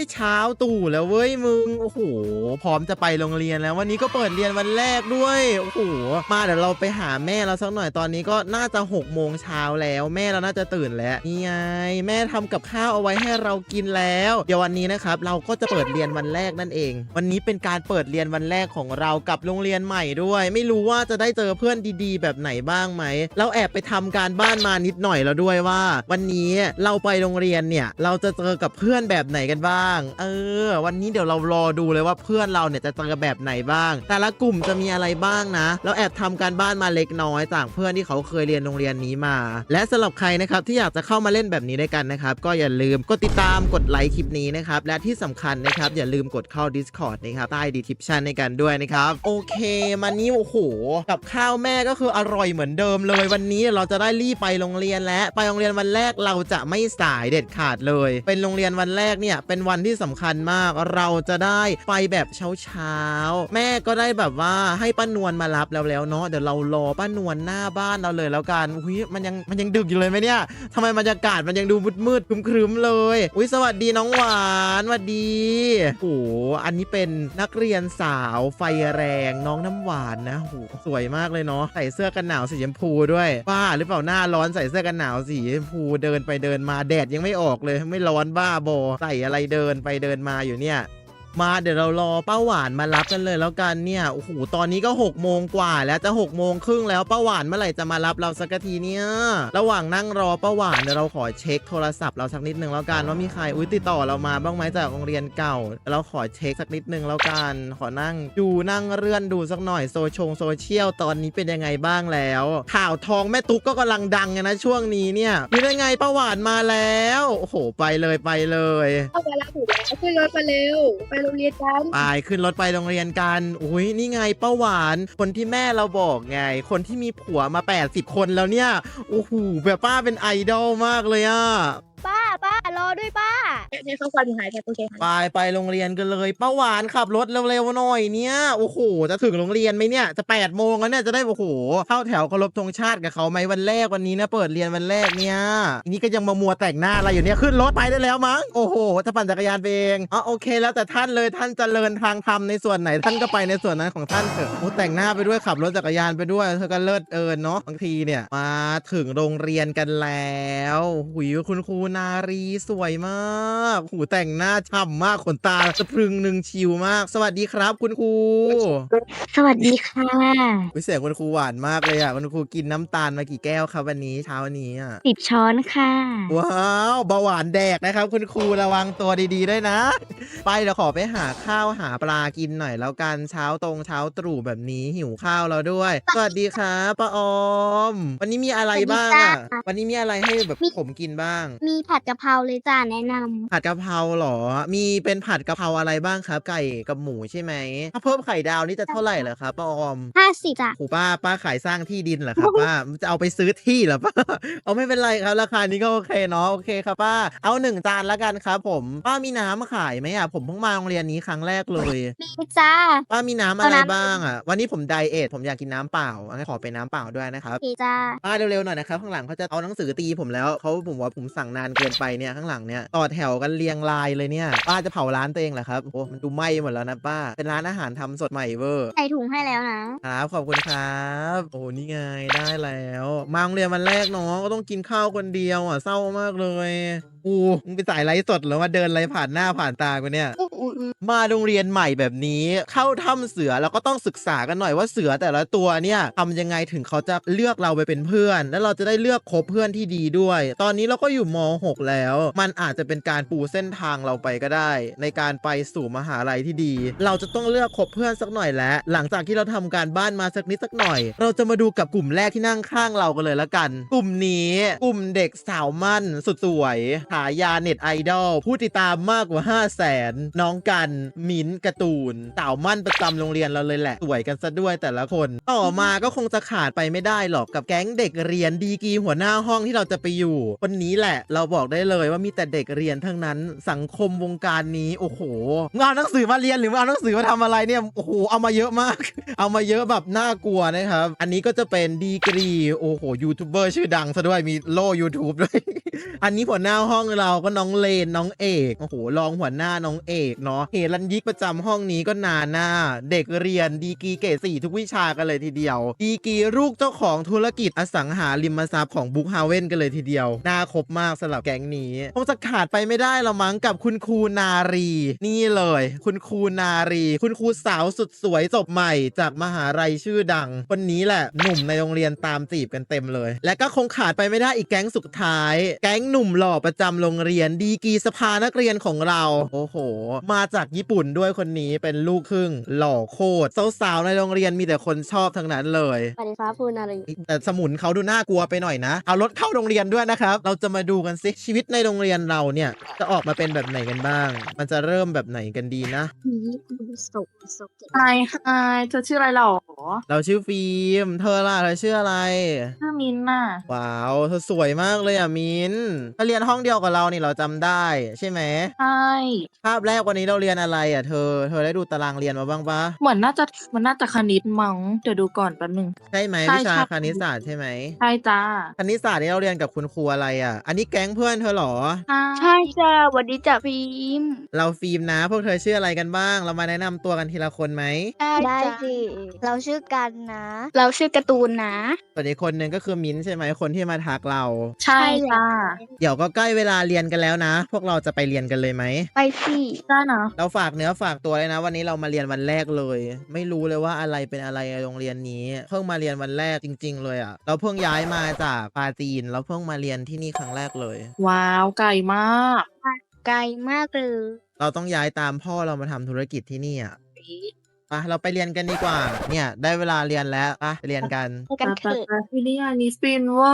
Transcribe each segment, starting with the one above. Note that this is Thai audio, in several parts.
ยเช้าตู่แล้วเว้ยมึงโอ้โหพร้อมจะไปโรงเรียนแล้ววันนี้ก็เปิดเรียนวันแรกด้วยโอ้โหมาเดี๋ยวเราไปหาแม่เราสักหน่อยตอนนี้ก็น่าจะ6กโมงเช้าแล้วแม่เราน่าจะตื่นแล้วนี่ไงแม่ทำกับข้าวเอาไว้ให้เรากินแล้ว เดี๋ยววันนี้นะครับเราก็จะเปิดเรียนวันแรกนั่นเอง วันนี้เป็นการเปิดเรียนวันแรกของเรากับโรงเรียนใหม่ด้วย ไม่รู้ว่าจะได้เจอเพื่อนดีๆ แบบไหนบ้างไหมเราแอบไปทำการบ้านมานิดหน่อยแล้วด้วยว่า วันนี้เราไปโรงเรียนเนี่ยเราจะเจอกับเพื่อนแบบไหนกันบ้างเออ วันนี้เดี๋ยวเรารอดูเลยว่าเพื่อนเราเนี่ยจะเจอแบบไหนบ้าง แต่ละกลุ่มจะมีอะไรบ้างนะ เราแอบทำการบ้านมาเล็กน้อยจากเพื่อนที่เขาเคยเรียนโรงเรียนนี้มา และสำหรับใครนะครับที่อยากจะเข้ามาเล่นแบบนี้ด้วยกันนะครับ ก็อย่าลืมกดติดตามกดไลค์คลิปนี้นะครับ และที่สำคัญนะครับ อย่าลืมกดเข้า Discord นะครับใต้ดีทิปชันในกันด้วยนะครับโอเคมันนี้โอ้โหกับข้าวแม่ก็คืออร่อยเหมือนเดิมเลย วันนี้เราจะได้รีบไปโรงเรียนและไปโรงเรียนวันแรกเราจะไม่สายเด็ดขาดเลย เป็นโรงเรียนวันแรกเนี่ยเป็นวันที่สำคัญมากเราจะได้ไปแบบเช้าเช้าๆ แม่ก็ได้แบบว่าให้ป้านวลมารับแล้วแล้วเนาะเดี๋ยวเรารอป้านวลหน้าบ้านเราเลยแล้วกันอุ้ยมันยังมันยังดึกอยู่เลยไหมเนี่ยทำไมบรรยากาศมันยังดูมืดมืดๆครึมๆเลย อุ้ยสวัสดีน้องหวานสวัสดีโอ้โหอันนี้เป็นนักเรียนสาวไฟแรงน้องน้ำหวานนะโอ้โหสวยมากเลยเนาะใส่เสื้อกันหนาวสีชมพูด้วยบ้าหรือเปล่าหน้าร้อนใส่เสื้อกันหนาวสีชมพูเดินไปเดินมาแดดยังไม่ออกเลยไม่ร้อนบ้าบอใส่อะไรเดินไปเดินมาอยู่เนี่ย มาเดี๋ยวเรารอป้าหวานมารับกันเลยแล้วกันเนี่ยโอ้โหตอนนี้ก็6กโมงกว่าแล้วจะ6กโมงครึ่งแล้วป้าหวานเมื่อไหร่จะมารับเราสักทีเนี่ยระหว่างนั่งรอป้าหวานเดี๋ยวเราขอเช็คโทรศัพท์เราสักนิดนึงแล้วกันว่ามีใครอุ้ยติดต่อเรามาบ้างไหมจากโรงเรียนเก่า เราขอเช็คสักนิดนึงแล้วกันขอนั่งดูนั่งเลื่อนดูสักหน่อยโซชงโซเชียลตอนนี้เป็นยังไงบ้างแล้ว ข่าวทองแม่ตุ๊กก็กำลังดังไงนะช่วงนี้เนี่ยเป็นยังไงป้าหวานมาแล้วโอ้โหไปเลยไปเลยเข้าไปรับหนูแล้วขึ้นรถมาเร็วไปโรงเรียนกันไปขึ้นรถไปโรงเรียนกันอุ้ยนี่ไงป้าหวาน คนที่แม่เราบอกไง คนที่มีผัวมา 80 คนแล้วเนี่ยโอ้โหแบบป้าเป็นไอดอลมากเลยอะป้า ป้ารอด้วยป้าเจ๊เขาฟันหายไปโอเคไปไปโรงเรียนกันเลยป้าหวานขับรถเร็วๆหน่อยเนี่ยโอ้โหจะถึงโรงเรียนไหมเนี่ยจะ8โมงแล้วเนี่ยจะได้โอ้โหเข้าแถวเคารพธงชาติกับเขาไหมวันแรกวันนี้นะเปิดเรียนวันแรกเนี่ยอันนี้ก็ยังมามัวแต่งหน้าอะไรอยู่เนี่ยขึ้นรถไปได้แล้วมั้งโอ้โหจะปั่นจักรยานไปเองอ๋อโอเค แล้วแต่ท่านเลยท่านจเจริญทางธรรมในส่วนไหนท่านก็ไปในส่วนนั้นของท่านเถอะโอ้แต่งหน้าไปด้วยขับรถจักรยานไปด้วยเธอก็เลิศเอินเนาะบางทีเนี่ยมาถึงโรงเรียนกันแล้วหุยคุณครูนารีสวยมาก หูแต่งหน้าฉ่ำมากขนตาสะพรึงหนึ่งชิวมาก สวัสดีครับคุณครูสวัสดีค่ะวิเสียงคุณครูหวานมากเลยอะคุณครูกินน้ำตาลมากี่แก้วครับวันนี้เช้านี้อะสิบช้อนค่ะ ว้าวเบาหวานแดกนะครับ คุณครูระวังตัวดีๆด้วยนะ ไปเดี๋ยวขอไปหาข้าวหาปลากินหน่อยแล้วกันเช้าตรงเช้าตรู่แบบนี้หิวข้าวแล้วด้วย สวัสดีครับป้าออม วันนี้มีอะไรบ้างอะสวัสดีจ้าวันนี้มีอะไรให้แบบมีผมกินบ้าง มีผัดกะเพราเลยจ้าแนะนำผัดกะเพราเหรอ มีเป็นผัดกะเพราอะไรบ้างครับ ไก่กับหมูใช่ไหม ถ้าเพิ่มไข่ดาวนี่จะเท่าไหร่เหรอครับป้าออมห้าสิบจ้ะโอ้ป้าป้าขายสร้างที่ดินเหรอครับป้าจะเอาไปซื้อที่เหรอป้า เอาไม่เป็นไรครับ ราคานี้ก็โอเคเนาะโอเคครับป้า เอาหนึ่งจานละกันครับ ผมป้ามีน้ำขายไหมอะผมเพิ่งมาโรงเรียนนี้ครั้งแรกเลย มีจ้า ป้ามีน้ำอะเอาไรน้ำ บ้างอะวันนี้ผมไดเอทผมอยากกินน้ำเปล่างั้นขอเป็นน้ำเปล่าด้วยนะครับโอเคจ้า ป้าเร็วๆหน่อยนะครับข้างหลังเขาจะเอาหนังสือตีผมแล้วเขาผมว่าผมสั่งนานเกินไปเนี่ยข้างหลังเนี่ยต่อแถวกันเรียงรายเลยเนี่ย ป้าจะเผาร้านตัวเองเหรอครับโอ้มันดูไหม้หมดแล้วนะป้า เป็นร้านอาหารทำสดใหม่เวอร์ใส่ถุงให้แล้วนะครับขอบคุณครับ โอ้นี่ไงได้แล้วมาโรงเรียนวันแรกเนาะก็ต้องกินข้าวคนเดียวอะเศร้ามากเลย อูมึงเป็นสายไลฟ์สดเหรอมาเดินอะไรผ่านหน้าผ่านตากูเนี่ยอุ๊ยอุ๊ยอุ๊ย มาโรงเรียนใหม่แบบนี้ เข้าถ้ำเสือเราก็ต้องศึกษากันหน่อยว่าเสือแต่ละตัวเนี่ยทำยังไงถึงเขาจะเลือกเราไปเป็นเพื่อน แล้วเราจะได้เลือกคบเพื่อนที่ดีด้วย ตอนนี้เราก็อยู่ม .6 แล้ว มันอาจจะเป็นการปูเส้นทางเราไปก็ได้ ในการไปสู่มหาลัยที่ดี เราจะต้องเลือกคบเพื่อนสักหน่อยแล้วหลังจากที่เราทำการบ้านมาสักนิดสักหน่อย เราจะมาดูกับกลุ่มแรกที่นั่งข้างเรากันเลยละกัน กลุ่มนี้ กลุ่มเด็กสาวมั่นสุดสวยฉายาเน็ตไอดอลผู้ติดตามมากกว่า 5 0 0แสนน้องกันมิ้นการ์ตูนสามั่นประจำโรงเรียนเราเลยแหละสวยกันซะด้วยแต่ละคน ต่อมาก็คงจะขาดไปไม่ได้หรอกกับแก๊งเด็กเรียนดีกรีหัวหน้าห้องที่เราจะไปอยู่วันนี้แหละเราบอกได้เลยว่ามีแต่เด็กเรียนทั้งนั้นสังคมวงการนี้โอ้โหงเอาหนังสือมาเรียนหรือมึงเอาหนังสือมาทำอะไรเนี่ยโอ้โหเอามาเยอะมาก เอามาเยอะแบบน่ากลัวนะครับ อันนี้ก็จะเป็นดีกรีโอ้โหยูทูบเบอร์ชื่อดังซะด้วยมีโล่ YouTube ด้วย อันนี้หัวหน้าห้องเราก็น้องเลนน้องเอกโอ้โหรองหัวหน้าน้องเอกเนาะเฮรันยิกประจำห้องนี้ก็นาหน้า เด็กเรียนดีกีเกรดสี่ทุกวิชากันเลยทีเดียว ดีกีลูกเจ้าของธุรกิจอสังหาริมทรัพย์ของบุ๊กฮาเว่นกันเลยทีเดียว น่าครบมากสำหรับแก๊งนี้คงจะขาดไปไม่ได้ละมั้งกับคุณครูนารี นี่เลย คุณครูนารี คุณครูสาวสุดสวยจบใหม่ จากมหาลัยชื่อดังคนนี้แหละหนุ่มในโรงเรียนตามจีบกันเต็มเลย และก็คงขาดไปไม่ได้อีกแก๊งสุดท้าย แก๊งหนุ่มหล่อประจำโรงเรียนดีกีสภานักเรียนของเรา โอ้โหมาจากญี่ปุ่นด้วยคนนี้เป็นลูกครึ่ง หล่อโคตรสาวๆในโรงเรียนมีแต่คนชอบทั้งนั้นเลยสวัสดีครับคุณอะไรแต่สมุนเขาดูน่ากลัวไปหน่อยนะ เอารถเข้าโรงเรียนด้วยนะครับ เราจะมาดูกันสิชีวิตในโรงเรียนเราเนี่ย จะออกมาเป็นแบบไหนกันบ้าง มันจะเริ่มแบบไหนกันดีนะนี้สุกสุกไฮไฮเธอชื่ออะไรหรอ เราชื่อฟิล์มเธอล่ะเธอชื่ออะไรชื่อมินน่ะว้าวเธอสวยมากเลยอะมินเธอเรียนห้องเดียวกับเรานี่เราจำได้ ใช่ไหมใช่ภาพแรกวันนี้เราเรียนอะไรอะเธอ เธอได้ดูตารางเรียนมาบ้างปะเหมือนน่าจะมันน่าจะคณิตมั้งเดี๋ยวดูก่อนแป๊บนึง ใช่ไหมใช่วิชาใช่คณิตศาสตร์ใช่ไหมใช่จ้าคณิตศาสตร์นี่เราเรียนกับคุณครูอะไรอะ อันนี้แก๊งเพื่อนเธอเหรอ ใช่จ้าสวัสดีจ้าฟิล์มเราฟิล์มนะ พวกเธอชื่ออะไรกันบ้าง เรามาแนะนำตัวกันทีละคนไหม ได้สิ เราชื่อกันนะ เราชื่อการ์ตูนนะ ส่วนอีกคนหนึ่งก็คือมิ้นท์ใช่ไหมคนที่มาทักเรา ใช่จ้าเดี๋ยวก็ใกล้เวลาเรียนกันแล้วนะ พวกเราจะไปเรียนกันเลยไหม ไปสิ ได้นะเราฝากเนื้อฝากตัวเลยนะ วันนี้เรามาเรียนวันแรกเลย ไม่รู้เลยว่าอะไรเป็นอะไรในโรงเรียนนี้ เพิ่งมาเรียนวันแรกจริง ๆ เลยอะ่ะเราเพิ่งย้ายมาจากปาจีนเราเพิ่งมาเรียนที่นี่ครั้งแรกเลย ว้าวไก่มาก ไกลมากเลยเราต้องย้ายตามพ่อเรามาทำธุรกิจที่นี่อะไปเราไปเรียนกันดีกว่า เนี่ย ได้เวลาเรียนแล้วไปไปเรียนกัน กันเถอะแต่ที่นี่อันนี้สปินเวอ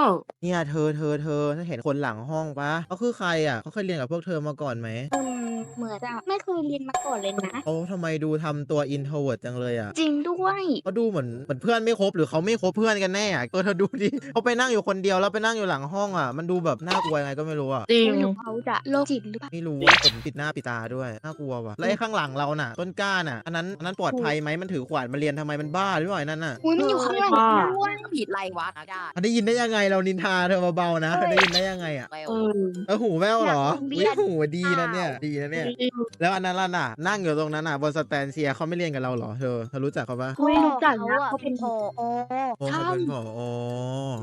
ร์เนี่ยเธอเธอเธอถ้าเห็นคนหลังห้องปะเขาคือใครอะเขาเคยเรียนกับพวกเธอมาก่อนไหมอืม เหมือนจะไม่เคยเรียนมาก่อนเลยนะ เขาทำไมดูทำตัวอินโทรเวิร์ดจังเลยอะจริงด้วยเขาดูเหมือนเหมือนเพื่อนไม่ครบหรือเขาไม่คบเพื่อนกันแน่อะเออเธอดูดิเขาไปนั่งอยู่คนเดียวแล้วไปนั่งอยู่หลังห้องอะ มันดูแบบน่ากลัวยังไงก็ไม่รู้อะจริงหรือเขาจะโรคจิตหรือเปล่าไม่รู้ว่าผมปิดหน้าปิดตาด้วยน่ากลัวว่ะแล้วไอ้ข้างหลังเราน่ะ ต้นกล้าน่ะอันนั้นอันนั้นปลอดภัยไหมมันถือขวานมาเรียนทำไมมันบ้าหรือเปล่าไอ้นั่นน่ะอุ้ยมันอยู่ข้างหลังบ้าด้วยผิดไรวะนะญาติมันได้ยินได้ยังไงเรานินทาเธอเบาๆนะเธอได้ยินได้ยังไงอะเร็วเออเออหูแว่วเหรออยากโรงเรียนอุ๊ยหูดีนะเนี่ย ดีนะเนี่ย แล้วอันนั้นล่ะน่ะนั่งอยู่ตรงนั้นน่ะบนสแตนเชียร์เขาไม่เรียนกับเราเหรอเธอเธอรู้จักเขาปะไม่รู้จักนะเขาเขาเป็เป็นนพอโอ้เขาเป็นผอ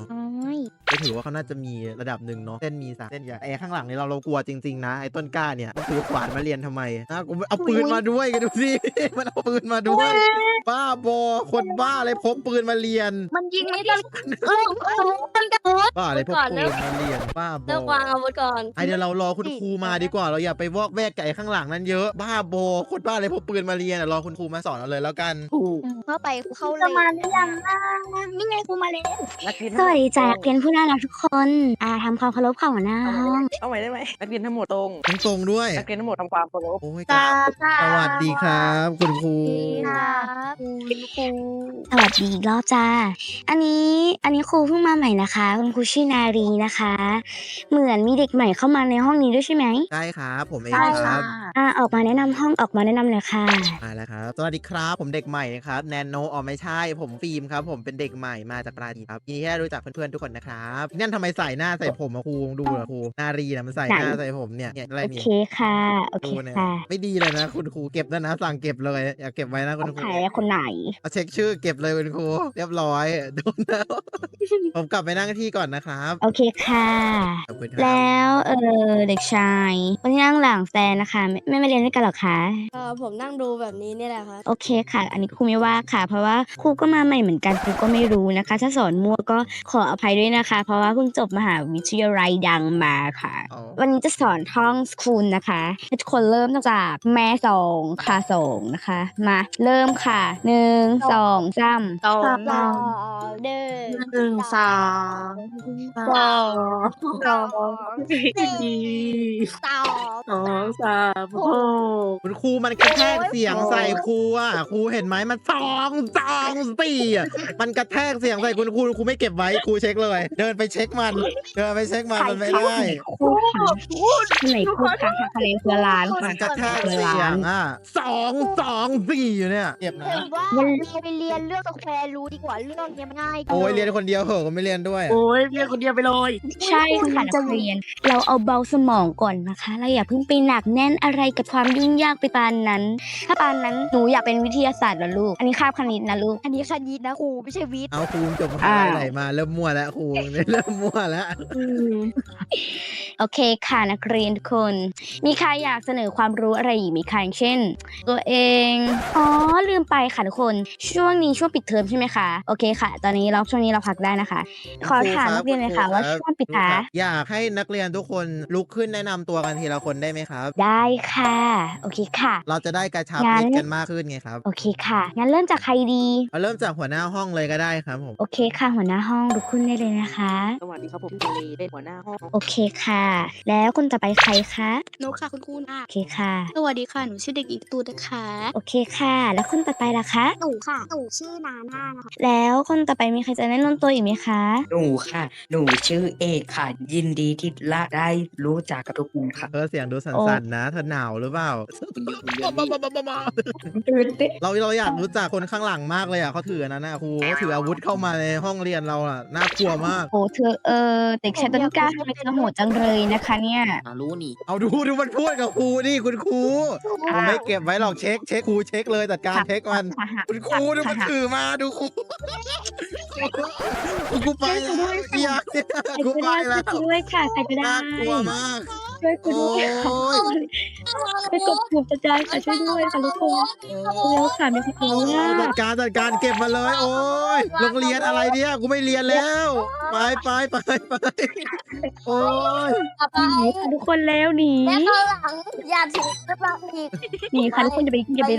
ใช่ก็ถือว่าเขาน่าจะมีระดับหนึ่งเนาะเส้นมีสามเส้นใหญ่ไอ้ข้างหลังนี่เราเรากลัวจริง ๆ นะไอ้ต้นกล้าเนี่ยมันถือขวานมาเรียนทำไมนะกูเอาปืนมาด้วยกันดูสิ มันเอาปืนมาด้วย บ้าบอคนบ้าอะไรพกปืนมาเรียน มันยิงไม่ได้เออเออมันกระโดดบ้าอะไรพกก่อนปืเร็นวมาเรียนบ้าบเลิกอวางอาวุธก่อนไอเดี๋ยวเรารอคุณครูมาดีกว่าเราอย่าไปวอกแวกกับไอ้ข้างหลังนั้นเยอะบ้าบอคนบ้าอะไรพกปืนมาเรียนอะรอคุณครูมาสอนเอาเลยแล้วกันถูกเข้าไปเข้าเลยจะมาหรือยังนะนี่ไงครูมาแล้วนักเรียนสวัสดีจ้านักเรียนผู้น่ารักทุกคนอ่าทำความเคารพของหัวหน้าห้องเอาใหม่ได้ไหมนักเรียนทั้งหมดตรงทั้งตรงด้วยนักเรียนทั้งหมดทำความเคารพโอ้ยจ้าสวัสดีครับ คุณครูครับคุณครูสวัสดีอีกรอบจ้าอันนี้อันนี้ครูเพิ่งมาใหม่นะคะ คุณครูชื่อนารีนะคะ เหมือนมีเด็กใหม่เข้ามาในห้องนี้ด้วยใช่ไหมใช่ครับผมเองใช่คค่ะรับอ่าออกมาแนะนำห้องออกมาแนะนำเลยค่ะ มาแล้วครับ สวัสดีครับ ผมเด็กใหม่นะครับ แนนโนอ๋อไม่ใช่ ผมฟิล์มครับ ผมเป็นเด็กใหม่มาจากปราจีนครับยินดีที่ได้รู้จักเพื่อนๆทุกคนนะครับนั่นทำไมใส่หน้าใส่ผมอะครูดูเหรอครูนารีนะมันใส่หน้าไหนใส่ผมเนี่ยเนี่ยอะไรโอเนี่เคยค่ะ โอเคดูเนี่ยค่ะไม่ดีเลยนะ คุณครูเก็บแล้วนะ สั่งเก็บเลยอย่าเก็บไว้นะคุณครูใครคนไหน เอาเช็คชื่อเก็บเลยคุณครูเรียบร้อยโดนแล้ว ผมกลับไปนั่งที่ก่อนนะครับโอเคค่ะ ขอบคุณครับ แล้วเออเด็กชายคนที่นั่งหลังแฟนนะคะไม่ไม่มาเรียนด้วยกันหรอคะเออผมนั่งดูแบบนี้นี่แหละครับโอเคค่ะ อันนี้ครูไม่ว่าค่ะ เพราะว่าครูก็มาใหม่เหมือนกันครูก็ไม่รู้นะคะ ถ้าสอนมั่วก็ขออภัยด้วยนะคะ เพราะว่าเพิ่งจบมหาวิทยาลัยดังมาค่ะอ๋อวันนี้จะสอนท่องสคูลนะคะให้ทุกคนเริ่มตั้งจากแม่สองค่ะสองนะคะ มาเริ่มค่ะหนึ่งสองสามสองสองเดินหนึ่งสามสองสองสี่สองสองสามหกคุณครูมันกระแทกเสียงใส่ครูอะครูเห็นไหมมันสองสองสี่อะมันกระแทกเสียงใส่คุณครูครูไม่เก็บไว้ครูเช็คเลย เดินไปเช็คมัน เดินไปเช็คมันมันไม่ได้คู่ค่ะที่ไหนคู่ค่ะทะเลคือร้านค่ะมันกระแทกเสียงอะสองสองสี่อยู่เนี่ยเก็บนะผมว่าเราไปเรียนเรื่องสแควร์รูทดีกว่าเรื่องเนี้ยมันง่ายโอ้ยเรียนคนเดียวเหอะก็ไม่เรียนด้วยอะโอ้ยเรียกคนเดียวไปเลย ใช่ค่ะนักเรียน เราเอาเบาสมองก่อนนะคะเราอย่าเพิ่งไปหนักแน่นอะไรกับความยุ่งยากไปปานนั้น ถ้าปานนั้นหนูอยากเป็นวิทยาศาสตร์เหรอลูก อันนี้คาบคณิตนะลูก อันนี้คณิตนะครูไม่ใช่วิทย์เอาครูจบมหาลัยไหนมาเริ่มมั่วแล้วครูเริ่มมั่วแล้วโอเคค่ะนักเรียนทุกคน มีใครอยากเสนอความรู้อะไรอีกไหมคะอย่างเช่น ตัวเอง อ๋อลืมไปค่ะทุกคน ช่วงนี้ช่วงปิดเทอมใช่ไหมคะ โอเคค่ะ ตอนนี้เราช่วงนี้เราพักได้นะคะ ขอถามนักเรียนเลยค่ะว่าช่วงปิดคะอยากให้นักเรียนทุกคนลุกขึ้นแนะนำตัวกันทีละคนได้ไหมครับได้ค่ะ โอเคค่ะ เราจะได้กระชับงั้นมิตรกันมากขึ้นไงครับ โอเคค่ะ งั้นเริ่มจากใครดีเอาเริ่มจากหัวหน้าห้องเลยก็ได้ครับผม โอเคค่ะ หัวหน้าห้องลุกขึ้นได้เลยนะคะ สวัสดีครับผมชื่อลีเป็นหัวหน้าห้อง โอเคค่ะ แล้วคุณจะไปใครคะหนูค่ะคุณครูนะโอเคค่ะ สวัสดีค่ะ หนูชื่อเด็กหญิงตูนนะคะ โอเคค่ะ แล้วคนต่อไปล่ะคะ หนูค่ะ หนูชื่อนาน่านะคะ แล้วคนต่อไปมีใครจะแนะนำตัวอีกไหมคะ หนูค่ะ หนูชื่อเอกค่ะ ยินดีที่ละได้รู้จักกับทุกคนค่ะ เออเสียงดูสั่นๆนะเธอหนาวหรือเปล่าตื่นเต้นเราเราอยากรู้จักคนข้างหลังมากเลยอะเขาถืออันนั้นนะครูเขาถืออาวุธเข้ามาในห้องเรียนเราอะน่ากลัวมาก โอ้เธอเออเด็กชายต้นกล้าทำไมเธอโหดจังเลยนะคะเนี่ยรู้นี่เอาดูดูมันพูดกับครูนี่คุณครูผมไม่เก็บไว้หรอกเช็คเช็คครูเช็คเลยจัดการเช็คมัน คุณครูดูมันถือมาดูครูคุณครูไปแล้วอย่าใครครูก็ไปได้แล้ว ช่วยด้วยค่ะใครก็ได้ น่ากลัวมาก ช่วยกูโอ้ด้วยยไปกดปุ่มกระจายค่ะช่วยด้วยค่ะทุกคนแล้วค่ะมีคนบอกว่าจัดการจัดการเก็บมาเลย โอ้ยโรงเรียนอะไรเนี่ยกูไม่เรียนแล้ว ไปไปไปไปโอ้ยต่อไปหนีค่ะทุกคนแล้วหนีและข้างหลังอย่าถึงกระเป๋าอีก หนีค่ะทุกคนจะไปอย่าไป